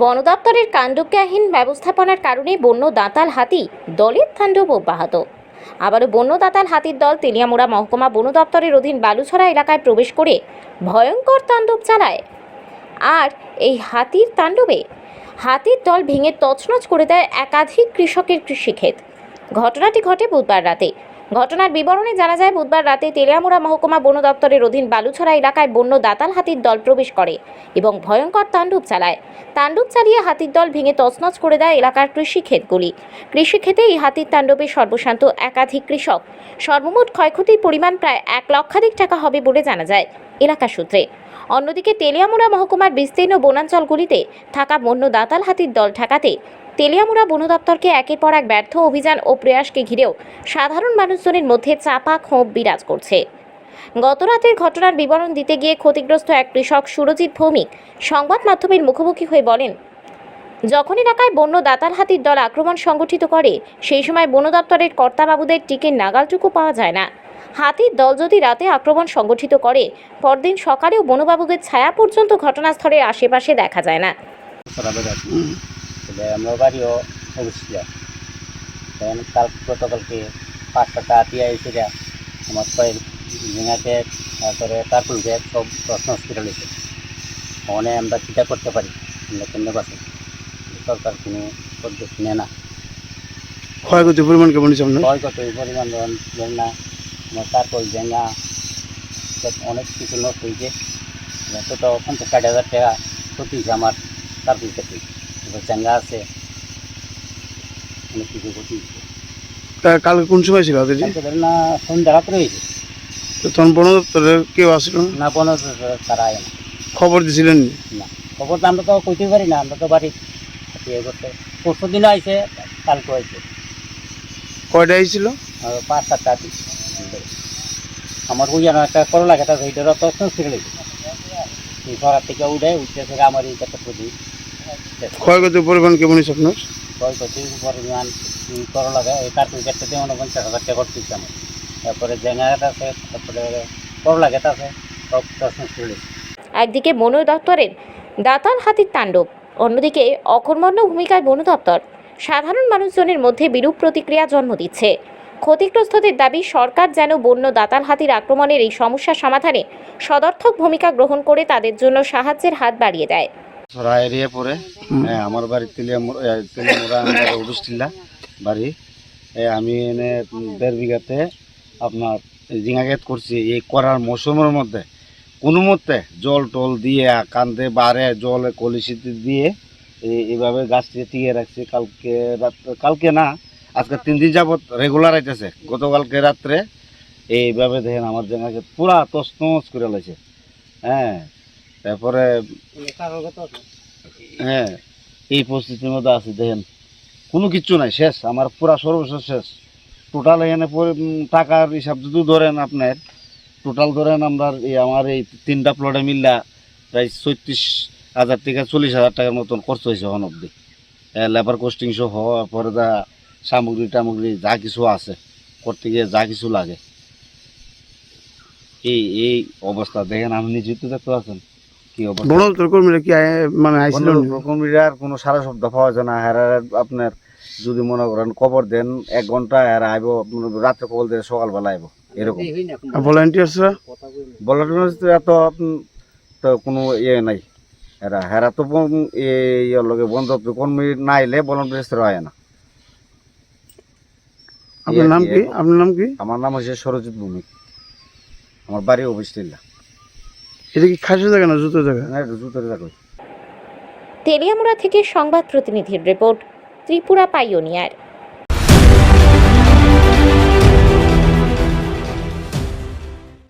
বন দপ্তরের কাণ্ডজ্ঞাহীন ব্যবস্থাপনার কারণে বন্য দাঁতাল হাতি দলের তাণ্ডব অব্যাহত। আবারও বন্য দাঁতাল হাতির দল তেলিয়ামুড়া মহকুমা বন দপ্তরের অধীন বালুছড়া এলাকায় প্রবেশ করে ভয়ঙ্কর তাণ্ডব চালায়। আর এই হাতির তাণ্ডবে হাতির দল ভেঙে তছনছ করে দেয় একাধিক কৃষকের কৃষিক্ষেত। ঘটনাটি ঘটে বুধবার রাতে। ঘটনার বিবরণে জানা যায়, বুধবার রাতে তেলিয়ামুড়া মহকুমা বন দপ্তরের অধীন বালুছড়া এলাকায় বন্য দাতাল হাতির দল প্রবেশ করে এবং ভয়ঙ্কর তাণ্ডব চালায়। তাণ্ডব চালিয়ে হাতির দল ভেঙে তছনছ করে দেয় এলাকার কৃষিক্ষেতগুলি কৃষিক্ষেতে এই হাতির তাণ্ডবে সর্বশান্ত একাধিক কৃষক। সর্বমোট ক্ষয়ক্ষতির পরিমাণ প্রায় এক লক্ষাধিক টাকা হবে বলে জানা যায় এলাকা সূত্রে। অন্যদিকে তেলিয়ামুড়া মহকুমার বিস্তীর্ণ বনাঞ্চলগুলিতে থাকা বন্য দাতাল হাতির দল ঠেকাতে তেলিয়ামুড়া বন দপ্তরকে একের পর এক ব্যর্থ অভিযান ও প্রয়াসকে ঘিরেও সাধারণ মানুষজনের মধ্যে চাপা ক্ষোভ বিরাজ করছে। গত রাতের ঘটনার বিবরণ দিতে গিয়ে ক্ষতিগ্রস্ত এক কৃষক সুরজিৎ ভৌমিক সংবাদ মাধ্যমের মুখোমুখি হয়ে বলেন যখন এলাকায় বন্য দাতাল হাতির দল আক্রমণ সংগঠিত করে, সেই সময় বন দপ্তরের কর্তাবাবুদের টিকির নাগালটুকু পাওয়া যায় না। হাতির দল যদি রাতে আক্রমণ সংগঠিত করে, পরদিন সকালেও বনবাবুদের ছায়া পর্যন্ত ঘটনাস্থলের আশেপাশে দেখা যায় না। সরাবে আছি তাহলে আমরা বাড়িও অবশ্যই তখন কাল গতকালকে পাঁচটা চা দিয়ে এসে আমার কয়েক ঝিঙাকে তারপরে কার্টুন ব্যাগ সব প্রশ্ন হসপিটাল এসে ওখানে আমরা চিন্তা করতে পারি? আমরা কেমনে বাসে সরকার কোনো পদ্ধতি নেয় না। ক্ষয়ক্ষতির পরিমাণ কেমন হয়েছে আপনার ক্ষয়ক্ষতি পরিমাণ ধরেন ধরেন না। আমার কার্টুন ঝেঙ্গা সব অনেক কিছু নষ্ট হয়েছে তো তো পঞ্চাশ ষাট হাজার টাকা ক্ষতি হয়েছে আমার কার্টুন ক্ষতি। এবার আছে। অনেক কিছু হয়েছে তা কালকে কোন সময় ছিল হাতিটি কালকে ধরেন না সন্ধ্যা রাত্রে হয়েছে। তো তখন বন দপ্তরের কেউ আসলো না? না পনেরো তারা আয় না। খবর দিয়েছিলেন না? খবর তো আমরা তো কইতে পারি না আমরা তো বাড়ি ইয়ে করতে। পরশু দিনও কালকে আইছে। কয়টা আইছিল? আর পাঁচ সাতটা আমার ওই যেন একটা করলা খেতে আছে ওইটারও তো এই ঘর থেকে উঠে উঠতে থেকে আমার এই প্রতি ক্ষয়ক্ষতির পরিমাণ কেমন হয়েছে আপনার? ছয় কোটি পরিমাণ এই করলা এই কার্টুন কেটে দিয়ে মনে পঞ্চাশ হাজার টাকা করতেছে আমার তারপরে জেঙা খেতে আছে তারপরে করলা খেতে আছে সব সংস্কৃত একদিকে বন দপ্তরের দাতাল হাতির তাণ্ডব অন্যদিকে অকর্মণ্য ভূমিকায় বন দপ্তর। সাধারণ মানুষজনের মধ্যে বিরূপ প্রতিক্রিয়া জন্ম দিচ্ছে। ক্ষতিগ্রস্তদের দাবি সরকার যেন বন্য দাতাল হাতির আক্রমণের এই সমস্যা সমাধানে সদর্থক ভূমিকা গ্রহণ করে তাদের জন্য সাহায্যের হাত বাড়িয়ে দেয়। সরা এরিয়া পরে হ্যাঁ, আমার বাড়ি তেলিয়ামুড়া তেলিয়ামুড়া উডুস্টিল্লা বাড়ি। আমি এনে দেড় বিঘাতে আপনার ক্ষেত করছি। এই করার মৌসুমের মধ্যে কোনো মতে জল টল দিয়ে কান্দে বারে জলে কলিসিতে দিয়ে এই- এইভাবে গাছটি টিকে রাখছি। কালকে রাত কালকে না আজকে তিন দিন যাবত রেগুলার আইতেছে। গতকালকে রাত্রে এইভাবে দেখেন আমার ক্ষেত পুরা তসনস করে লাইছে। হ্যাঁ তারপরে হ্যাঁ এই পরিস্থিতির মধ্যে আছি, দেখেন। কোনো কিচ্ছু নাই, শেষ। আমার পুরা সর্বশেষ শেষ। টোটাল এখানে টাকার হিসাব যদি ধরেন আপনার টোটাল ধরেন আমরা এই আমার এই তিনটা প্লটে মিললা প্রায় ছত্রিশ হাজার থেকে চল্লিশ হাজার টাকার মতন খরচ হয়েছে এখন অব্দি লেবার কোস্টিং সহ পরে যা সামগ্রী টামগ্রী, যা কিছু আছে, করতে গিয়ে যা কিছু লাগে। এই এই অবস্থা, দেখেন আপনি নিজেই তো দেখতে পাচ্ছেন কি অবস্থা? বন দপ্তর কর্মীরা কি মানে আইছিল কোনো সারা শব্দ পাওয়া যায় না। হেরা আপনার যদি মনে করেন কবর দেন এক ঘণ্টা হেরা আইব রাত্রে কবর দেন সকালবেলা আইব। এরকম। ভলান্টিয়ার্সরা তো তো কোনো ইয়ে নাই। হেরা হেরা তো বন- এই ইয়ের লগে বন্ধ কর্মী না আইলে ভলান্টিয়ার্স হয় না। আপনার নাম কি? আপনার নাম কি? আমার নাম হচ্ছে সরজিৎ ভূমিক। আমার বাড়ি অফিসটিল্লা এটা কি খাসি জায়গা না জুতো জায়গা? জুতোর জায়গা। তেলিয়ামুড়া থেকে সংবাদ প্রতিনিধির রিপোর্ট ত্রিপুরা পাইওনিয়ার।